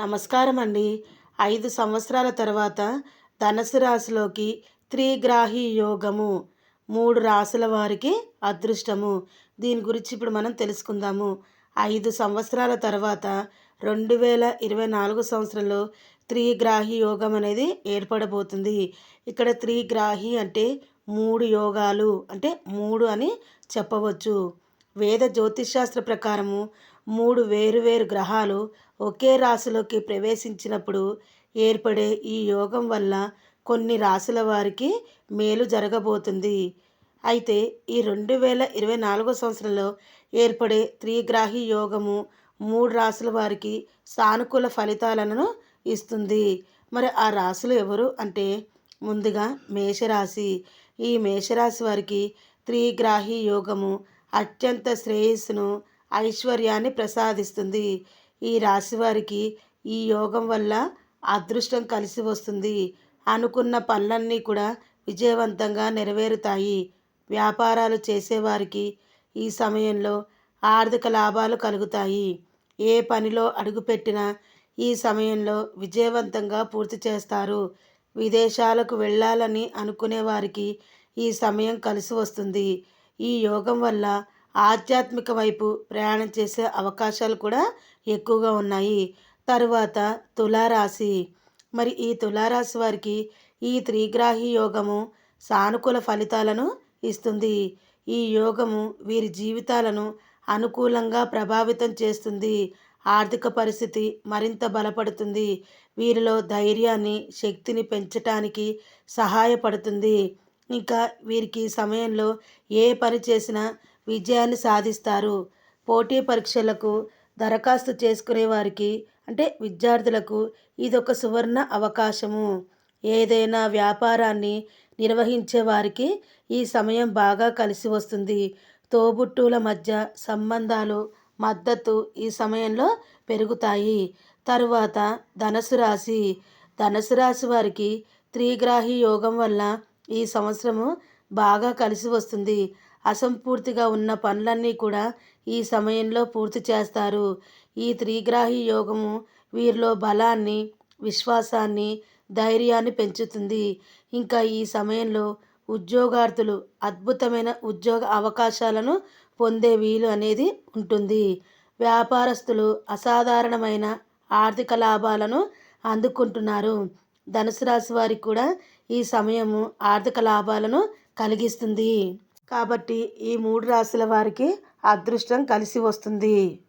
నమస్కారం అండి ఐదు సంవత్సరాల తర్వాత ధనసు రాశిలోకి త్రిగ్రాహి యోగము మూడు రాసుల వారికి అదృష్టము. దీని గురించి ఇప్పుడు మనం తెలుసుకుందాము. ఐదు సంవత్సరాల తర్వాత రెండు వేల ఇరవై నాలుగు సంవత్సరంలో త్రిగ్రాహి యోగం అనేది ఏర్పడబోతుంది. ఇక్కడ త్రిగ్రాహి అంటే మూడు యోగాలు అంటే మూడు అని చెప్పవచ్చు. వేద జ్యోతిషాస్త్ర ప్రకారము మూడు వేరువేరు గ్రహాలు ఒకే రాశిలోకి ప్రవేశించినప్పుడు ఏర్పడే ఈ యోగం వల్ల కొన్ని రాశుల వారికి మేలు జరగబోతుంది. అయితే ఈ రెండు వేల ఇరవై నాలుగో సంవత్సరంలో ఏర్పడే త్రిగ్రాహి యోగము మూడు రాశుల వారికి సానుకూల ఫలితాలను ఇస్తుంది. మరి ఆ రాశులు ఎవరు అంటే ముందుగా మేషరాశి. ఈ మేషరాశి వారికి త్రిగ్రాహి యోగము అత్యంత శ్రేయస్సును ఐశ్వర్యాన్ని ప్రసాదిస్తుంది. ఈ రాశి వారికి ఈ యోగం వల్ల అదృష్టం కలిసి వస్తుంది. అనుకున్న పనులన్నీ కూడా విజయవంతంగా నెరవేరుతాయి. వ్యాపారాలు చేసేవారికి ఈ సమయంలో ఆర్థిక లాభాలు కలుగుతాయి. ఏ పనిలో అడుగుపెట్టినా ఈ సమయంలో విజయవంతంగా పూర్తి చేస్తారు. విదేశాలకు వెళ్ళాలని అనుకునే వారికి ఈ సమయం కలిసి వస్తుంది. ఈ యోగం వల్ల ఆధ్యాత్మిక వైపు ప్రయాణం చేసే అవకాశాలు కూడా ఎక్కువగా ఉన్నాయి. తరువాత తులారాశి. మరి ఈ తులారాశి వారికి ఈ త్రిగ్రాహి యోగము సానుకూల ఫలితాలను ఇస్తుంది. ఈ యోగము వీరి జీవితాలను అనుకూలంగా ప్రభావితం చేస్తుంది. ఆర్థిక పరిస్థితి మరింత బలపడుతుంది. వీరిలో ధైర్యాన్ని శక్తిని పెంచటానికి సహాయపడుతుంది. ఇంకా వీరికి సమయంలో ఏ పని చేసినా విజయాన్ని సాధిస్తారు. పోటీ పరీక్షలకు దరఖాస్తు చేసుకునే వారికి అంటే విద్యార్థులకు ఇదొక సువర్ణ అవకాశము. ఏదైనా వ్యాపారాన్ని నిర్వహించే వారికి ఈ సమయం బాగా కలిసి వస్తుంది. తోబుట్టువుల మధ్య సంబంధాలు మద్దతు ఈ సమయంలో పెరుగుతాయి. తరువాత ధనసు రాశి. ధనసు రాశి వారికి త్రిగ్రాహి యోగం వల్ల ఈ సంవత్సరము బాగా కలిసి వస్తుంది. అసంపూర్తిగా ఉన్న పనులన్నీ కూడా ఈ సమయంలో పూర్తి చేస్తారు. ఈ త్రిగ్రాహి యోగము వీరిలో బలాన్ని విశ్వాసాన్ని ధైర్యాన్ని పెంచుతుంది. ఇంకా ఈ సమయంలో ఉద్యోగార్థులు అద్భుతమైన ఉద్యోగ అవకాశాలను పొందే వీలు అనేది ఉంటుంది. వ్యాపారస్తులు అసాధారణమైన ఆర్థిక లాభాలను అందుకుంటున్నారు. ధనుసు రాశి వారికి కూడా ఈ సమయము ఆర్థిక లాభాలను కలిగిస్తుంది. కాబట్టి ఈ మూడు రాశుల వారికి అదృష్టం కలిసి వస్తుంది.